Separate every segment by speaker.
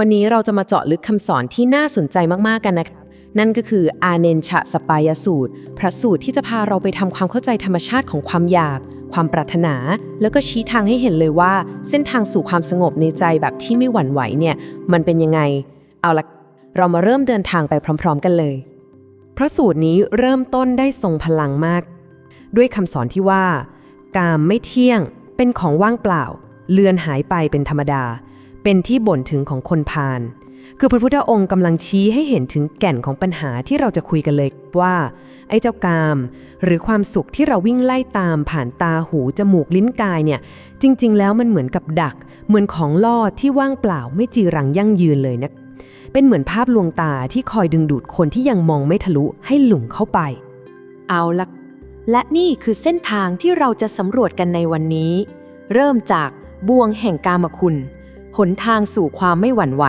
Speaker 1: วันนี้เราจะมาเจาะลึกคำสอนที่น่าสนใจมากๆกันนะครับ นั่นก็คืออาเนนชะสปายสูตร พระสูตรที่จะพาเราไปทำความเข้าใจธรรมชาติของความอยาก ความปรารถนา แล้วก็ชี้ทางให้เห็นเลยว่า เส้นทางสู่ความสงบในใจแบบที่ไม่หวั่นไหวเนี่ย มันเป็นยังไง เอาละเรามาเริ่มเดินทางไปพร้อม ๆ กันเลย พระสูตรนี้เริ่มต้นได้ทรงพลังมาก ด้วยคำสอนที่ว่า กามไม่เที่ยง เป็นของว่างเปล่า เลือนหายไปเป็นธรรมดา เป็นที่บ่นถึงของคนพาลคือพระพุทธองค์กำลังชี้ให้เห็นถึงแก่นของปัญหาที่เราจะคุยกันเลยว่า ไอ้เจ้ากาม หรือความสุขที่เราวิ่งไล่ตามผ่านตาหูจมูกลิ้นกายเนี่ย จริง ๆ แล้วมันเหมือนกับดัก เหมือนของล่อที่ว่างเปล่าไม่จีรังยั่งยืนเลยนะ เป็นเหมือนภาพลวงตาที่คอยดึงดูดคนที่ยังมองไม่ทะลุให้หลุมเข้าไป
Speaker 2: เอาละและนี่คือเส้นทางที่เราจะสำรวจกันในวันนี้ เริ่มจากบ่วงแห่งกามคุณ หนทางสู่ความไม่หวั่นไหว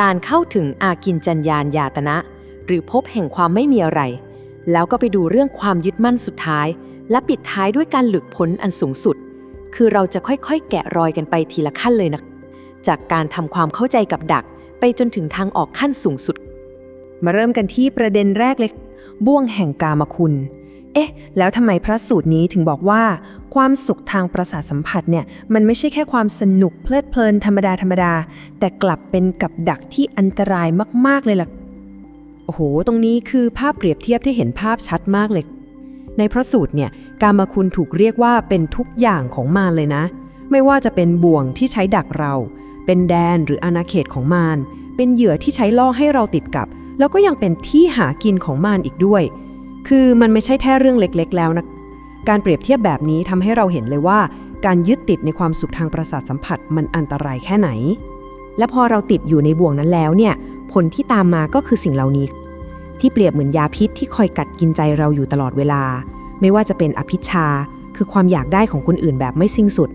Speaker 2: การเข้าถึงอากินจัญญาณยาตนะ หรือพบแห่งความไม่มีอะไร แล้วก็ไปดูเรื่องความยึดมั่นสุดท้าย และปิดท้ายด้วยการหลุดพ้นอันสูงสุด คือเราจะค่อยๆ แกะรอยกันไปทีละขั้นเลยนะ จากการทำความเข้าใจกับดัก ไปจนถึงทางออกขั้นสูงสุด
Speaker 1: มาเริ่มกันที่ประเด็นแรกเลยบ่วงแห่งกามคุณ เอ๊ะ แล้วทำไมพระสูตรนี้ถึงบอกว่า ความสุขทางประสาทสัมผัสเนี่ยมันไม่ใช่แค่ความสนุกเพลิดเพลินธรรมดาธรรมดา แต่กลับเป็นกับดักที่อันตรายมาก ๆ เลยล่ะ โอ้โห ตรงนี้คือภาพเปรียบเทียบที่เห็นภาพชัดมากเลย ในพระสูตรเนี่ยกามคุณถูกเรียกว่าเป็นทุกอย่างของมารเลยนะ ไม่ว่าจะเป็นบ่วงที่ใช้ดักเรา เป็นแดนหรืออาณาเขตของมารเป็นเหยื่อที่ใช้ล่อให้เราติดกับ แล้วก็ยังเป็นที่หากินของมารอีกด้วย คือมันไม่ใช่แค่เรื่องเล็กๆ แล้วนะ การเปรียบเทียบแบบนี้ทำให้เราเห็นเลยว่า การยึดติดในความสุขทางประสาทสัมผัสมันอันตรายแค่ไหน และพอเราติดอยู่ในบ่วงนั้นแล้วเนี่ย ผลที่ตามมาก็คือสิ่งเหล่านี้ ที่เปรียบเหมือนยาพิษที่คอยกัดกินใจเราอยู่ตลอดเวลา ไม่ว่าจะเป็นอภิชา คือความอยากได้ของคนอื่นแบบไม่สิ้นสุด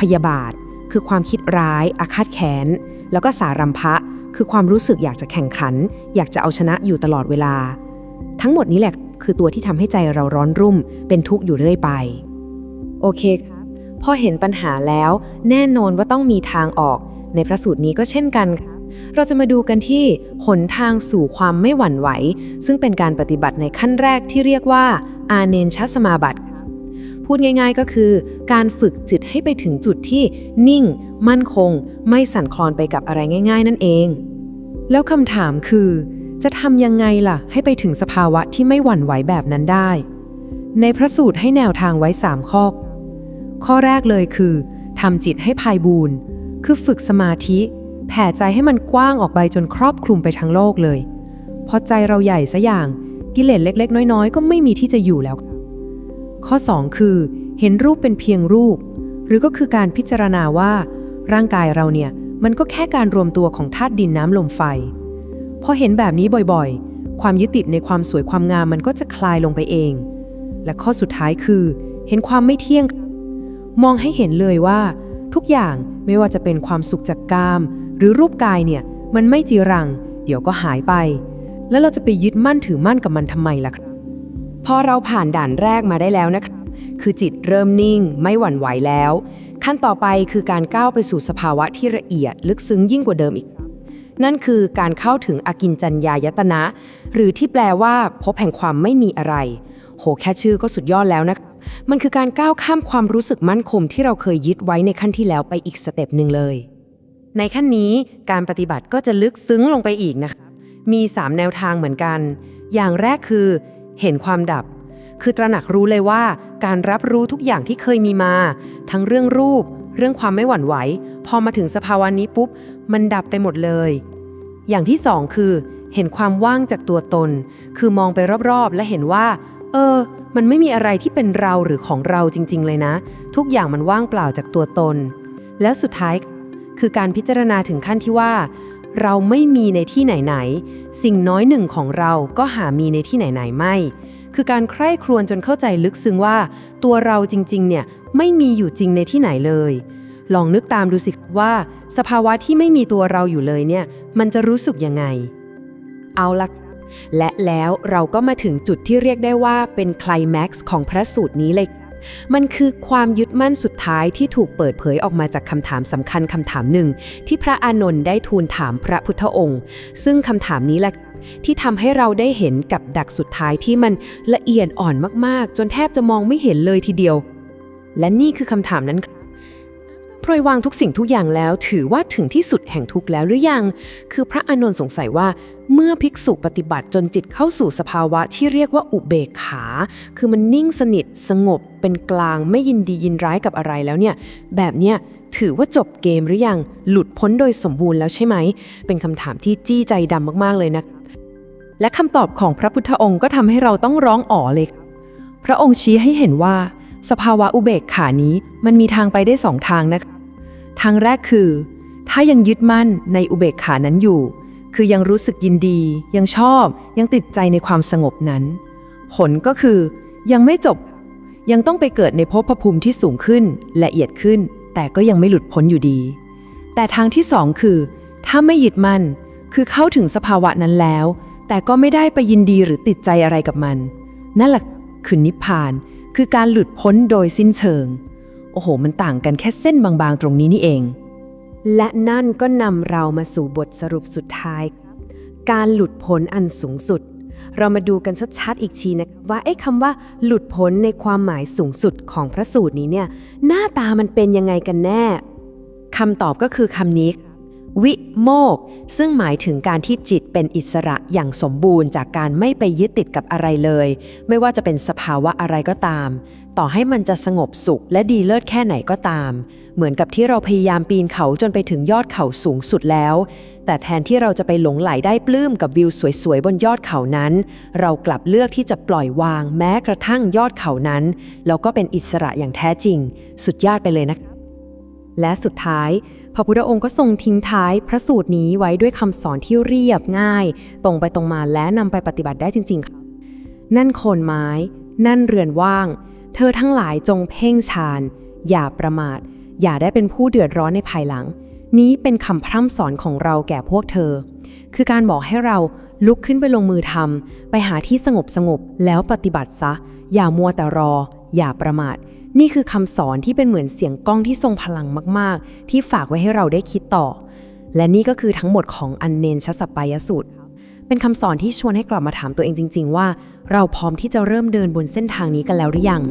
Speaker 1: พยาบาท คือความคิดร้าย อาฆาตแค้น แล้วก็สารัมภะคือความรู้สึกอยากจะแข่งขัน อยากจะเอาชนะอยู่ตลอดเวลา ทั้งหมดนี้แหละ คือตัวที่ทำให้ใจเราร้อนรุ่ม เป็นทุกข์อยู่เรื่อยไป โอเคครับ พอเห็นปัญหาแล้ว แน่นอนว่าต้องมีทางออก ในพระสูตรนี้ก็เช่นกันครับ เราจะมาดูกันที่หนทางสู่ความไม่หวั่นไหว ซึ่งเป็นการปฏิบัติในขั้นแรกที่เรียกว่า อาเนนชสมาบัติพูดง่ายๆก็คือ การฝึกจิตให้ไปถึงจุดที่นิ่ง มั่นคง ไม่สั่นคลอนไปกับอะไรง่าย ๆ นั่นเอง แล้วคำถามคือ จะทำยังไงล่ะ ให้ไปถึงสภาวะที่ไม่หวั่นไหวแบบนั้นได้ ในพระสูตรให้แนวทางไว้ 3 ข้อ ข้อแรกเลยคือทำจิตให้พายบูนคือฝึกสมาธิ แผ่ใจให้มันกว้างออกไปจนครอบคลุมไปทั้งโลกเลย พอใจเราใหญ่ซะอย่าง กิเลสเล็ก ๆ น้อยๆ ก็ไม่มีที่จะอยู่แล้ว ข้อ 2 คือ เห็นรูปเป็นเพียงรูป หรือก็คือการพิจารณาว่า ร่างกายเราเนี่ยมันก็แค่การรวมตัวของธาตุดินน้ำลมไฟ พอเห็นแบบนี้บ่อยๆ ความยึดติดในความสวยความงามมันก็จะคลายลงไปเอง และข้อสุดท้ายคือ เห็นความไม่เที่ยง มองให้เห็นเลยว่า ทุกอย่างไม่ว่าจะเป็นความสุขจากกาม หรือรูปกายเนี่ย มันไม่จีรัง เดี๋ยวก็หายไป แล้วเราจะไปยึดมั่นถือมั่นกับมันทำไมล่ะครับพอเราผ่านด่านแรกมาได้แล้วนะครับ คือจิตเริ่มนิ่งไม่หวั่นไหวแล้ว ขั้นต่อไปคือการก้าวไปสู่สภาวะที่ละเอียดลึกซึ้งยิ่งกว่าเดิมอีก นั่นคือการเข้าถึงอากินจัญญายตนะ หรือที่แปลว่า พบแห่งความไม่มีอะไร โหแค่ชื่อก็สุดยอดแล้วนะ มันคือการก้าวข้ามความรู้สึกมั่นคงที่เราเคยยึดไว้ในขั้นที่แล้วไปอีกสเต็ปหนึ่งเลย ในขั้นนี้การปฏิบัติก็จะลึกซึ้งลงไปอีกนะคะมี 3 แนวทางเหมือนกัน อย่างแรกคือ เห็นความดับ คือตระหนักรู้เลยว่า การรับรู้ทุกอย่างที่เคยมีมา ทั้งเรื่องรูป เรื่องความไม่หวั่นไหว พอมาถึงสภาวะนี้ปุ๊บ มันดับไปหมดเลย อย่างที่สองคือ เห็นความว่างจากตัวตน คือมองไปรอบๆ และเห็นว่า เออ มันไม่มีอะไรที่เป็นเราหรือของเราจริง ๆ เลยนะ ทุกอย่างมันว่างเปล่าจากตัวตน แล้วสุดท้าย คือการพิจารณาถึงขั้นที่ว่า เราไม่มีในที่ไหนๆสิ่งน้อยหนึ่งของเราก็หามีในที่ไหนๆไม่คือการใคร่ครวญจนเข้าใจลึกซึ้งว่า ตัวเราจริงๆ เนี่ย ไม่มีอยู่จริงในที่ไหนเลย ลองนึกตามดูสิว่า สภาวะที่ไม่มีตัวเราอยู่เลยเนี่ย มันจะรู้สึกยังไง เอาละและแล้วเราก็มาถึงจุดที่เรียกได้ว่าเป็นไคลแม็กซ์ของพระสูตรนี้เลย
Speaker 2: มันคือความยึดมั่นสุดท้ายที่ถูกเปิดเผยออกมาจากคำถามสำคัญคำถามหนึ่ง ที่พระอานนท์ได้ทูลถามพระพุทธองค์ ซึ่งคำถามนี้แหละที่ทำให้เราได้เห็นกับดักสุดท้ายที่มันละเอียดอ่อนมากๆ จนแทบจะมองไม่เห็นเลยทีเดียว และนี่คือคำถามนั้น ครับปล่อยวางทุกสิ่งทุกอย่างแล้ว ถือว่าถึงที่สุดแห่งทุกข์แล้วหรือยัง คือพระอานนท์สงสัยว่า เมื่อภิกษุปฏิบัติจนจิตเข้าสู่สภาวะที่เรียกว่าอุเบกขา คือมันนิ่งสนิทสงบ เป็นกลางไม่ยินดียินร้ายกับอะไรแล้วเนี่ย แบบเนี้ยถือว่าจบเกมหรือยัง หลุดพ้นโดยสมบูรณ์แล้วใช่ไหม เป็นคำถามที่จี้ใจดำมากๆเลยนะ
Speaker 1: และคำตอบของพระพุทธองค์ก็ทำให้เราต้องร้องอ๋อเลยพระองค์ชี้ให้เห็นว่า สภาวะอุเบกขานี้มันมีทางไปได้สองทางนะครับ ทางแรกคือ ถ้ายังยึดมั่นในอุเบกขานั้นอยู่ คือยังรู้สึกยินดี ยังชอบ ยังติดใจในความสงบนั้น ผลก็คือ ยังไม่จบ ยังต้องไปเกิดในภพภูมิที่สูงขึ้นละเอียดขึ้น แต่ก็ยังไม่หลุดพ้นอยู่ดี แต่ทางที่สองคือ ถ้าไม่ยึดมั่น คือเข้าถึงสภาวะนั้นแล้ว แต่ก็ไม่ได้ไปยินดีหรือติดใจอะไรกับมัน นั่นแหละคือนิพพาน คือการหลุดพ้นโดยสิ้นเชิง โอ้โห มันต่างกันแค่เส้นบางๆ ตรงนี้นี่เอง
Speaker 2: และนั่นก็นำเรามาสู่บทสรุปสุดท้าย การหลุดพ้นอันสูงสุด เรามาดูกันชัดๆอีกทีนะว่าไอ้คำว่า หลุดพ้นในความหมายสูงสุดของพระสูตรนี้เนี่ย หน้าตามันเป็นยังไงกันแน่คำตอบก็คือคำนี้วิโมก ซึ่งหมายถึงการที่จิตเป็นอิสระอย่างสมบูรณ์จากการไม่ไปยึดติดกับอะไรเลย ไม่ว่าจะเป็นสภาวะอะไรก็ตาม ต่อให้มันจะสงบสุขและดีเลิศแค่ไหนก็ตาม เหมือนกับที่เราพยายามปีนเขาจนไปถึงยอดเขาสูงสุดแล้ว แต่แทนที่เราจะไปหลงไหลได้ปลื้มกับวิวสวยๆบนยอดเขานั้น เรากลับเลือกที่จะปล่อยวางแม้กระทั่งยอดเขานั้น แล้วก็เป็นอิสระอย่างแท้จริง สุดยอดไปเลยนะครับ
Speaker 1: และสุดท้าย พระพุทธองค์ก็ทรงทิ้งท้ายพระสูตรนี้ไว้ด้วยคำสอนที่เรียบง่าย ตรงไปตรงมาและนำไปปฏิบัติได้จริง ๆ ค่ะ นั่นโคนไม้ นั่นเรือนว่าง เธอทั้งหลายจงเพ่งฌาน อย่าประมาท อย่าได้เป็นผู้เดือดร้อนในภายหลัง นี้เป็นคำพร่ำสอนของเราแก่พวกเธอ คือการบอกให้เราลุกขึ้นไปลงมือทำไปหาที่สงบสงบแล้วปฏิบัติซะ อย่ามัวแต่รอ อย่าประมาท นี่คือคำสอนที่เป็นเหมือนเสียงก้องที่ทรงพลังมาก ๆ ที่ฝากไว้ให้เราได้คิดต่อ และนี่ก็คือทั้งหมดของอันเนนชสปปายสูตร เป็นคำสอนที่ชวนให้กลับมาถามตัวเองจริง ๆ ว่า เราพร้อมที่จะเริ่มเดินบนเส้นทางนี้กันแล้วหรือยัง